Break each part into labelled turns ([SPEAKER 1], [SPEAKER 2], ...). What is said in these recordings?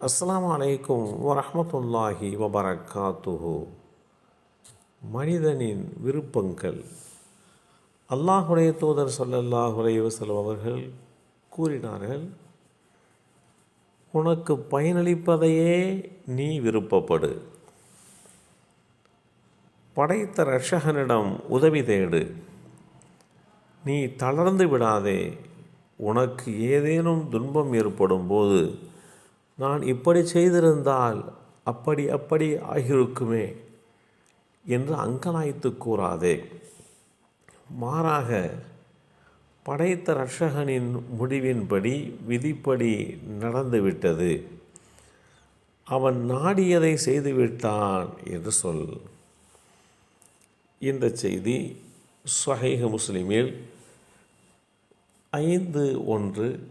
[SPEAKER 1] அஸ்லாம் அலைக்கும் வரமத்துல்லாஹி வபரக்காத்துஹு. மனிதனின் விருப்பங்கள். அல்லாஹுடைய தூதர் சொல்லல்லாஹுடைய அலைஹி அவர்கள் கூறினார்கள் உனக்கு பயனளிப்பதையே நீ விருப்பப்படு. படைத்த ரஷகனிடம் உதவி தேடு. நீ தளர்ந்து விடாதே. உனக்கு ஏதேனும் துன்பம் ஏற்படும் போது நான் இப்படி செய்திருந்தால் அப்படி அப்படி ஆகியிருக்குமே என்று அங்கலாய்த்து கூறாதே. மாறாக படைத்த ரட்சகனின் முடிவின்படி விதிப்படி நடந்துவிட்டது. அவன் நாடியதை செய்துவிட்டான் என்று சொல். இந்த செய்தி ஸ்வஹீஹ் முஸ்லிமில் ஐந்து ஒன்று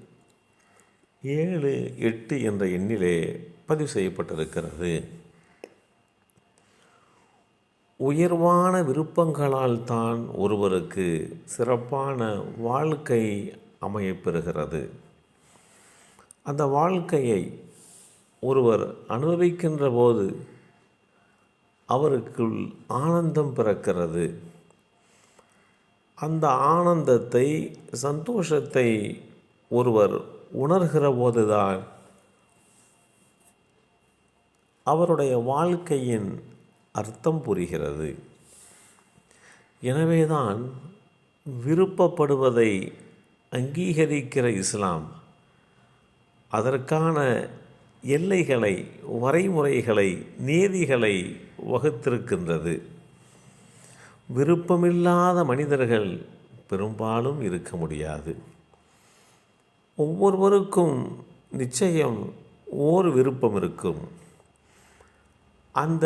[SPEAKER 1] ஏழு எட்டு என்ற எண்ணிலே பதிவு செய்யப்பட்டிருக்கிறது. உயர்வான விருப்பங்களால் தான் ஒருவருக்கு சிறப்பான வாழ்க்கை அமையப்பெறுகிறது. அந்த வாழ்க்கையை ஒருவர் அனுபவிக்கின்ற போது அவருக்குள் ஆனந்தம் பிறக்கிறது. அந்த ஆனந்தத்தை சந்தோஷத்தை ஒருவர் உணர்கிற போதுதான் அவருடைய வாழ்க்கையின் அர்த்தம் புரிகிறது. எனவேதான் விருப்பப்படுவதை அங்கீகரிக்கிற இஸ்லாம் அதற்கான எல்லைகளை வரைமுறைகளை நீதிகளை வகுத்திருக்கின்றது. விருப்பமில்லாத மனிதர்கள் பெரும்பாலும் இருக்க முடியாது. ஒவ்வொருவருக்கும் நிச்சயம் ஓர் விருப்பம் இருக்கும். அந்த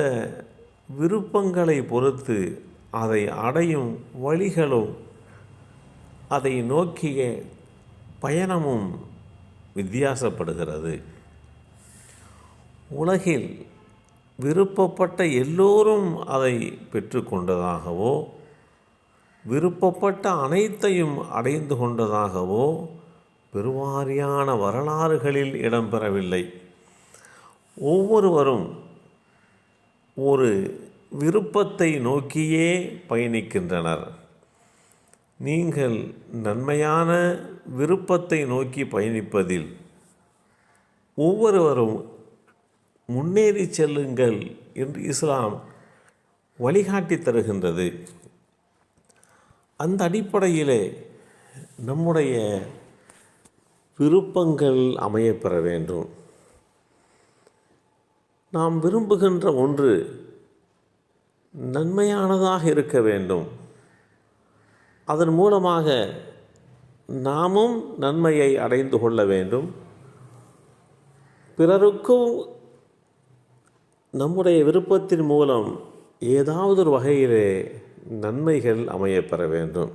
[SPEAKER 1] விருப்பங்களை பொறுத்து அதை அடையும் வழிகளும் அதை நோக்கிய பயணமும் வித்தியாசப்படுகிறது. உலகில் விருப்பப்பட்ட எல்லோரும் அதை பெற்றுக்கொண்டதாகவோ விருப்பப்பட்ட அனைத்தையும் அடைந்து கொண்டதாகவோ பெருவாரியான வரலாறுகளில் இடம்பெறவில்லை. ஒவ்வொருவரும் ஒரு விருப்பத்தை நோக்கியே பயணிக்கின்றனர். நீங்கள் நன்மையான விருப்பத்தை நோக்கி பயணிப்பதில் ஒவ்வொருவரும் முன்னேறி செல்லுங்கள் என்று இஸ்லாம் வழிகாட்டி தருகின்றது. அந்த அடிப்படையிலே நம்முடைய விருப்பங்கள் அமையப்பெற வேண்டும். நாம் விரும்புகின்ற ஒன்று நன்மையானதாக இருக்க வேண்டும். அதன் மூலமாக நாமும் நன்மையை அடைந்து கொள்ள வேண்டும். பிறருக்கும் நம்முடைய விருப்பத்தின் மூலம் ஏதாவது ஒரு வகையிலே நன்மைகள் அமையப்பெற வேண்டும்.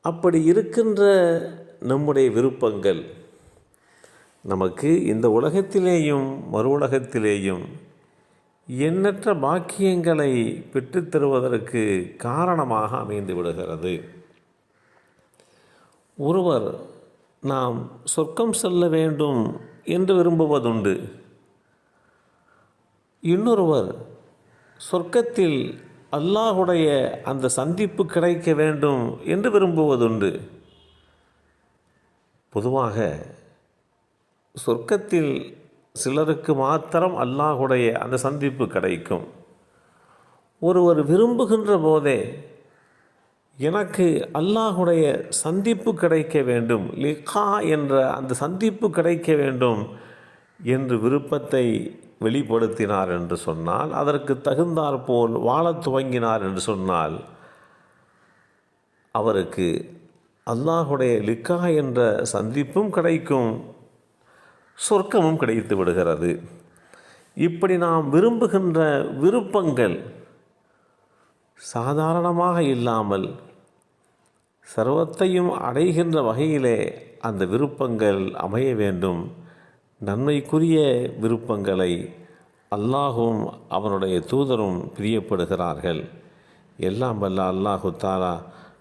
[SPEAKER 1] அப்படி இருக்கின்ற நம்முடைய விருப்பங்கள். நமக்கு இந்த உலகத்திலேயும் மறு உலகத்திலேயும் எண்ணற்ற பாக்கியங்களை பெற்றுத்தருவதற்கு காரணமாக அமைந்து விடுகிறது. ஒருவர் நாம் சொர்க்கம் செல்ல வேண்டும் என்று விரும்புவதுண்டு. இன்னொருவர் சொர்க்கத்தில் அல்லாஹுடைய அந்த சந்திப்பு கிடைக்க வேண்டும் என்று விரும்புவதுண்டு. பொதுவாக சொர்க்கத்தில் சிலருக்கு மாத்திரம் அல்லாஹுடைய அந்த சந்திப்பு கிடைக்கும். ஒருவர் விரும்புகின்ற போதே எனக்கு அல்லாஹுடைய சந்திப்பு கிடைக்க வேண்டும் லிகா என்ற அந்த சந்திப்பு கிடைக்க வேண்டும் என்று விருப்பத்தை வெளிப்படுத்தினார் என்று சொன்னால் அதற்கு தகுந்தாற்போல் வாழத் துவங்கினார் என்று சொன்னால் அவருக்கு அல்லாஹுடைய லிக்கா என்ற சந்திப்பும் கிடைக்கும் சொர்க்கமும் கிடைத்து விடுகிறது. இப்படி நாம் விரும்புகின்ற விருப்பங்கள் சாதாரணமாக இல்லாமல் சர்வத்தையும் அடைகின்ற வகையிலே அந்த விருப்பங்கள் அமைய வேண்டும். நன்மைக்குரிய விருப்பங்களை அல்லாஹும் அவனுடைய தூதரும் பிரியப்படுகிறார்கள். எல்லாம் வல்ல அல்லாஹு தாலா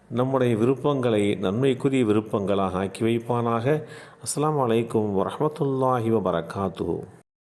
[SPEAKER 1] நம்முடைய விருப்பங்களை நன்மைக்குரிய விருப்பங்களாக ஆக்கி வைப்பானாக. அஸ்லாம் அலைக்கும் வரமத்துல்லாஹி வரகாத்து